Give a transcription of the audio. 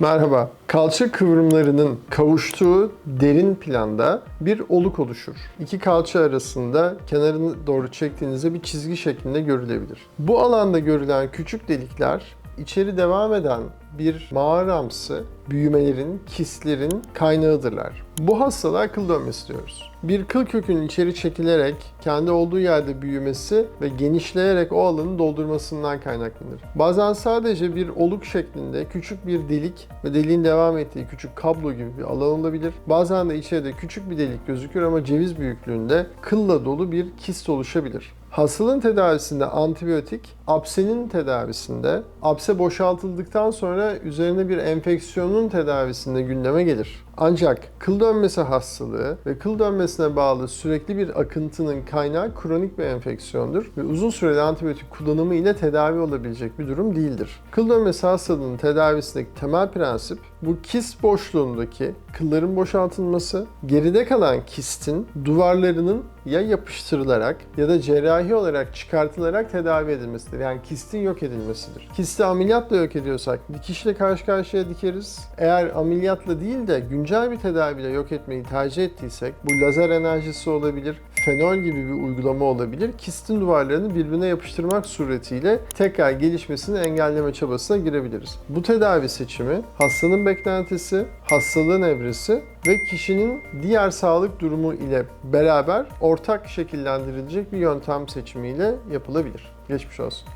Merhaba. Kalça kıvrımlarının kavuştuğu derin planda bir oluk oluşur. İki kalça arasında kenarını doğru çektiğinizde bir çizgi şeklinde görülebilir. Bu alanda görülen küçük delikler içeri devam eden bir mağaramsı büyümelerin, kistlerin kaynağıdırlar. Bu hastalığa kıl dönmesi diyoruz. Bir kıl kökünün içeri çekilerek kendi olduğu yerde büyümesi ve genişleyerek o alanı doldurmasından kaynaklanır. Bazen sadece bir oluk şeklinde küçük bir delik ve deliğin devam ettiği küçük kablo gibi bir alan olabilir. Bazen de içeride küçük bir delik gözükür ama ceviz büyüklüğünde kılla dolu bir kist oluşabilir. Hastalığın tedavisinde antibiyotik, apsenin tedavisinde, apse boşaltıldıktan sonra üzerine bir enfeksiyonun tedavisinde gündeme gelir. Ancak kıl dönmesi hastalığı ve kıl dönmesine bağlı sürekli bir akıntının kaynağı kronik bir enfeksiyondur ve uzun süreli antibiyotik kullanımı ile tedavi olabilecek bir durum değildir. Kıl dönmesi hastalığının tedavisindeki temel prensip bu kist boşluğundaki kılların boşaltılması, geride kalan kistin duvarlarının ya yapıştırılarak ya da cerrahi olarak çıkartılarak tedavi edilmesidir. Yani kistin yok edilmesidir. Kisti ameliyatla yok ediyorsak dikişle karşı karşıya dikeriz. Eğer ameliyatla değil de güncel bir tedaviyle yok etmeyi tercih ettiysek bu lazer enerjisi olabilir, fenol gibi bir uygulama olabilir. Kistin duvarlarını birbirine yapıştırmak suretiyle tekrar gelişmesini engelleme çabasına girebiliriz. Bu tedavi seçimi hastanın beklentisi, hastalığın evresi ve kişinin diğer sağlık durumu ile beraber ortak şekillendirilecek bir yöntem seçimiyle yapılabilir. Geçmiş olsun.